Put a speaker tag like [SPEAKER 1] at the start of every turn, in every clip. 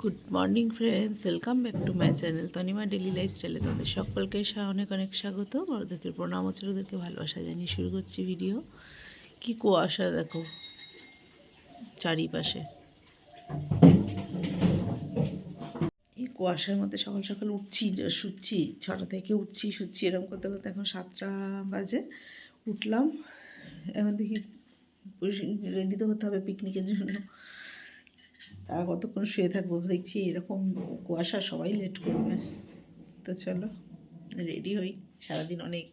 [SPEAKER 1] Good morning friends welcome back to my channel Tanima daily লাইফস্টাইলে তোমাদের সকলকে অনেক অনেক স্বাগত বড়দেরকে প্রণাম ও ছোটোদেরকে ভালোবাসা জানিয়ে শুরু করছি ভিডিও কি কুয়াশা, দেখো, চারিপাশে। এই কুয়াশার মধ্যে সকাল সকাল উঠছি শুচ্ছি, ছটা থেকে উঠছি, শুচ্ছি এরকম করতে করতে এখন সাতটা বাজে। উঠলাম। এখন দেখি রেডি তো হতে হবে পিকনিকের জন্য। আর কতক্ষণ শুয়ে থাকব দেখছি এরকম কুয়াশা, সবাই লেট করবে। তো চলো রেডি হই। সারাদিন অনেক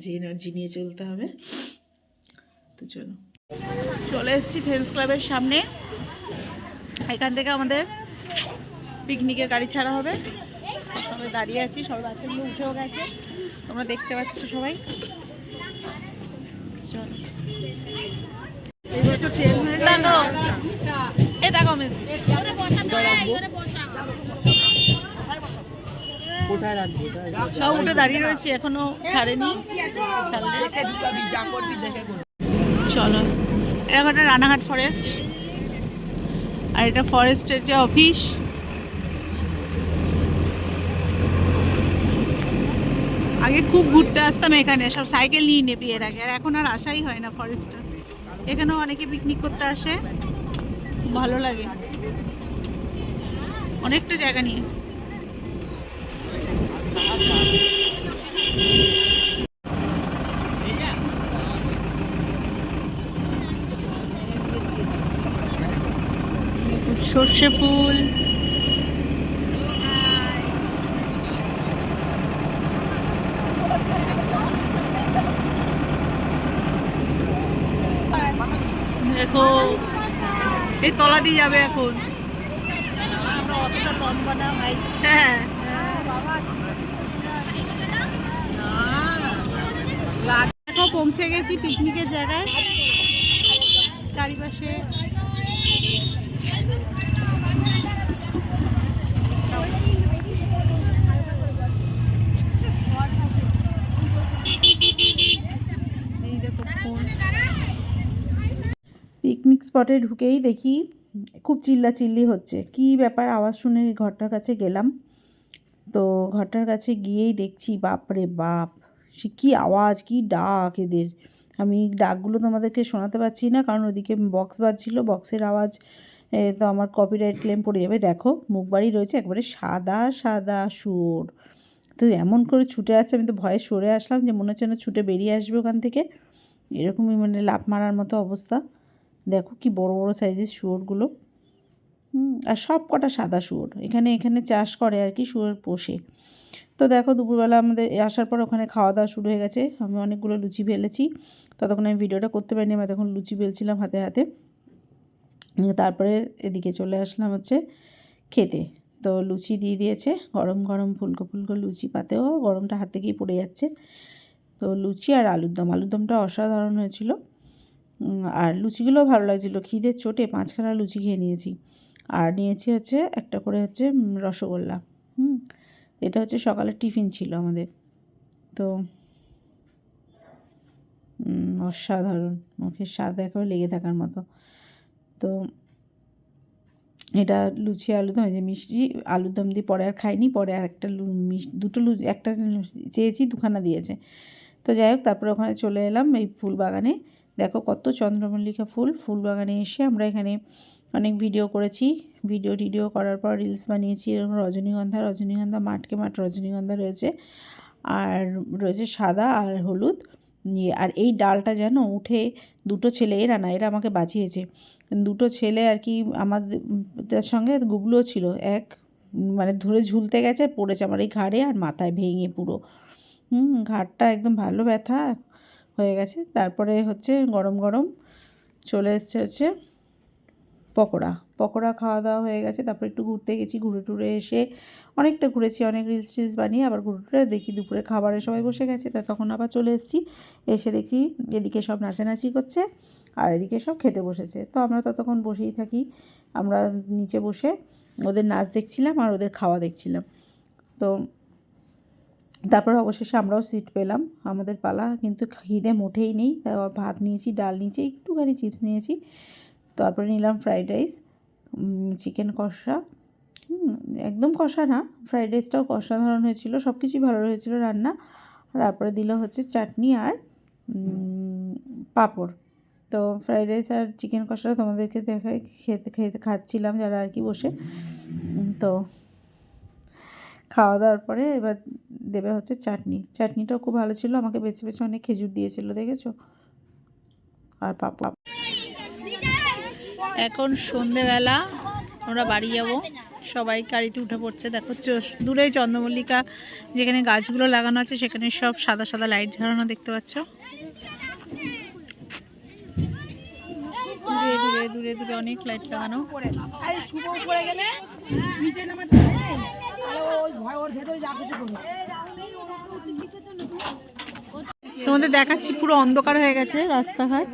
[SPEAKER 1] যে এনার্জি নিয়ে চলতে হবে। তো চলো। চলে এসেছি ফ্রেন্ডস ক্লাবের সামনে। এখান থেকে আমাদের পিকনিকের গাড়ি ছাড়া হবে। সবাই দাঁড়িয়ে আছি, সবাই বাচ্চাগুলো উঠেও গেছে। তোমরা দেখতে পাচ্ছ সবাই। চলো। সব উঠে দাঁড়িয়ে রয়েছে এখনও ছাড়েনি চলো এগারোটা রানাঘাট ফরেস্ট আর এটা ফরেস্টের যে অফিস আগে খুব ঘুরতে আসতাম এখানে, সব সাইকেল নিয়ে নেবি এর আগে, আর এখন আর আসাই হয় না ফরেস্টে এখানেও অনেকে পিকনিক করতে আসে। ভালো লাগে। অনেকটা জায়গা নিয়ে। সর্ষে ফুল। দেখো এই তলা দিয়ে যাবে এখন। হ্যাঁ। দেখো পৌঁছে গেছি পিকনিকের জায়গায়। চারিপাশে এই দেখো ফুল পিকনিক স্পটে ঢুকেই দেখি খুব চিল্লা চিল্লি হচ্ছে। কি ব্যাপার? আওয়াজ শুনে ঘরটার কাছে গেলাম। তো ঘরটার কাছে গিয়েই দেখছি, বাপরে বাপ! সে কী আওয়াজ, কী ডাক এদের? আমি ডাকগুলো তোমাদেরকে শোনাতে পারছি না, কারণ ওদিকে বক্স বাজছিল বক্সের আওয়াজ তো আমার কপিরাইট ক্লেম পড়ে যাবে। দেখো, মুখবাড়ি রয়েছে একবারে সাদা সাদা সুর। তো এমন করে ছুটে আসছে, আমি তো ভয়ে সরে আসলাম যে মনে হচ্ছে না ছুটে বেরিয়ে আসবে ওখান থেকে। এরকমই মানে লাফ মারার মতো অবস্থা। দেখো কি বড় বড় সাইজের শুয়োরগুলো আর সব কটা সাদা শুয়োর। এখানে এখানে চাষ করে আর কি শুয়োর পোষে। তো দেখো দুপুরবেলা আমাদের আসার পর ওখানে খাওয়া দাওয়া শুরু হয়ে গেছে। আমি অনেকগুলো লুচি বেলেছি ততক্ষণ আমি ভিডিওটা করতে পারিনি, আমি তখন লুচি বেলছিলাম হাতে হাতে। তারপরে এদিকে চলে আসলাম হচ্ছে খেতে। তো লুচি দিয়ে দিয়েছে। গরম গরম ফুলকো ফুলকো লুচি পাতেও গরমটা হাত থেকেই পড়ে যাচ্ছে। তো লুচি আর আলুর দম আলুর দমটা অসাধারণ হয়েছিল। আর লুচিগুলোও ভালো লাগছিল। খিদের চোটে পাঁচখানা লুচি খেয়ে নিয়েছি। আর নিয়েছি হচ্ছে একটা করে হচ্ছে রসগোল্লা। হুম, এটা হচ্ছে সকালের টিফিন ছিল আমাদের। তো অসাধারণ। মুখের স্বাদ একেবারে লেগে থাকার মতো। তো, এটা লুচি আলুদম যে মিষ্টি আলুদম দিয়ে পরে আর খাইনি, পরে আর একটা দুটো লুচি একটা চেয়েছি, দুখানা দিয়েছে। তো যাই হোক, তারপরে ওখানে চলে এলাম এই ফুল বাগানে দেখো কত চন্দ্রমল্লিকা ফুল ফুল বাগানে এসে আমরা এখানে অনেক ভিডিও করেছি। ভিডিও টিডিও করার পর রিলস বানিয়েছি, এরকম রজনীগন্ধা রজনীগন্ধা মাঠকে মাঠ রজনীগন্ধা রয়েছে। আর রয়েছে সাদা আর হলুদ। ইয়ে আর এই ডালটা যেন উঠে দুটো ছেলে, এরা না, এরা আমাকে বাঁচিয়েছে। দুটো ছেলে আর কি আমাদের সঙ্গে গুগলো ছিল। এক মানে ধরে ঝুলতে গেছে, পড়েছে আমার এই ঘাড়ে আর মাথায় ভেঙে পুরো। হুম, ঘাড়টা একদম ভালো ব্যথা। হয়ে গেছে। তারপরে হচ্ছে গরম গরম চলে এসছে হচ্ছে পকোড়া। পকোড়া খাওয়া দাওয়া হয়ে গেছে। তারপর একটু ঘুরতে গেছি, ঘুরে টুরে এসে অনেকটা ঘুরেছি, অনেক রিলস টিলস বানিয়ে আবার ঘুরে টুরে দেখি দুপুরে খাবারে সবাই বসে গেছে। তা তখন আবার চলে এসেছি, এসে দেখি এদিকে সব নাচানাচি করছে আর এদিকে সব খেতে বসেছে। তো আমরা ততক্ষণ বসেই থাকি। আমরা নিচে বসে ওদের নাচ দেখছিলাম আর ওদের খাওয়া দেখছিলাম। তো তারপর অবশেষে আমরাও সিট পেলাম। আমাদের পালা কিন্তু খিদে মোটেই নেই। ভাত নিয়েছি, ডাল নিয়েছি, একটুখানি চিপস নিয়েছি। তারপরে নিলাম ফ্রাইড রাইস চিকেন কষা। একদম কষা না ফ্রাইড রাইসটাও কষা ধরন হয়েছিল সব কিছুই ভালো হয়েছিল রান্না। তারপরে দিল হচ্ছে চাটনি আর পাঁপড়। তো ফ্রাইড রাইস আর চিকেন কষা তোমাদেরকে দেখাই খেতে খেতে খাচ্ছিলাম যারা আর কি বসে। তো খাওয়া দাওয়ার পরে এবার দেবে হচ্ছে চাটনি। চাটনিটাও খুব ভালো ছিল আমাকে বেছে বেছে অনেক খেজুর দিয়েছিল দেখেছ? আর পাপড় এখন সন্ধেবেলা আমরা বাড়ি যাব। সবাই গাড়িতে উঠে পড়ছে। দেখো চ- দূরে চন্দ্রমল্লিকা যেখানে গাছগুলো লাগানো আছে সেখানে সব সাদা সাদা লাইট ঝরানো দেখতে পাচ্ছ। দূরে দূরে দূরে দূরে অনেক লাইট লাগানো। তোমাদের দেখাচ্ছি, পুরো অন্ধকার হয়ে গেছে রাস্তাঘাট।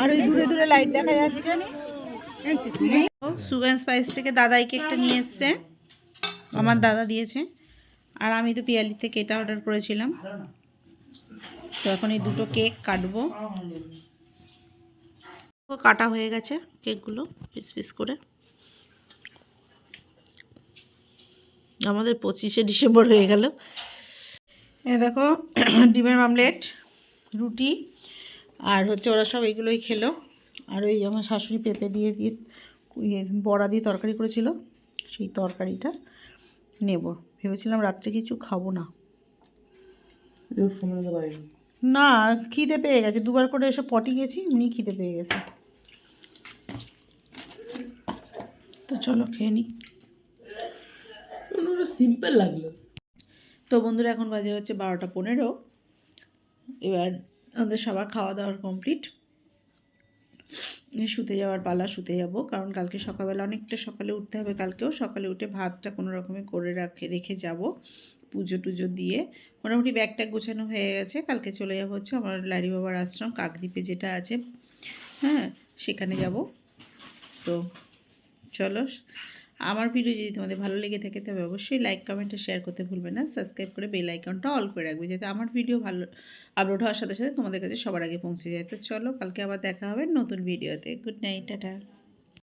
[SPEAKER 1] আর ওই দূরে দূরে লাইট দেখা যাচ্ছে। সুগার স্পাইস থেকে দাদাই কেকটা নিয়ে এসছে। আমার দাদা দিয়েছে। আর আমি তো পিয়ালির থেকে এটা অর্ডার করেছিলাম। তো এখন এই দুটো কেক কাটবো। কাটা হয়ে গেছে কেকগুলো পিস পিস করে। আমাদের পঁচিশে ডিসেম্বর হয়ে গেল। এ দেখো ডিমের মামলেট রুটি আর হচ্ছে ওরা সব এগুলোই খেলো। আর ওই আমার শাশুড়ি পেঁপে দিয়ে দিয়ে ইয়ে বড়া দিয়ে তরকারি করেছিল সেই তরকারিটা নেব। ভেবেছিলাম রাত্রে কিছু খাব না। না খিদে পেয়ে গেছে। দুবার করে এসে পটি গেছি এমনি খিদে পেয়ে গেছে। তো চলো খেয়ে নিই
[SPEAKER 2] সিম্পল লাগল?
[SPEAKER 1] তো বন্ধুরা, এখন বাজে হচ্ছে বারোটা পনেরো। এবার আমাদের সবার খাওয়া দাওয়ার কমপ্লিট শুতে যাওয়ার পালা, শুতে যাব, কারণ কালকে সকালবেলা অনেকটা সকালে উঠতে হবে। কালকেও সকালে উঠে ভাতটা কোনো রকমে করে রাখে, রেখে যাব পুজো টুজো দিয়ে। মোটামুটি ব্যাগটা গোছানো হয়ে গেছে। কালকে চলে যাব হচ্ছে আমার লারি বাবার আশ্রম, কাকদ্বীপে যেটা আছে। হ্যাঁ সেখানে যাব। তো চলো আমার ভিডিও যদি তোমাদের ভালো লেগে থাকে, তবে অবশ্যই লাইক কমেন্ট শেয়ার করতে ভুলবে না। সাবস্ক্রাইব করে বেল আইকনটা অল করে রাখবে, যাতে আমার ভিডিও ভালো আপলোড হওয়ার সাথে সাথে তোমাদের কাছে সবার আগে পৌঁছে যায়। তো চলো, কালকে আবার দেখা হবে নতুন ভিডিওতে গুড নাইট টাটা।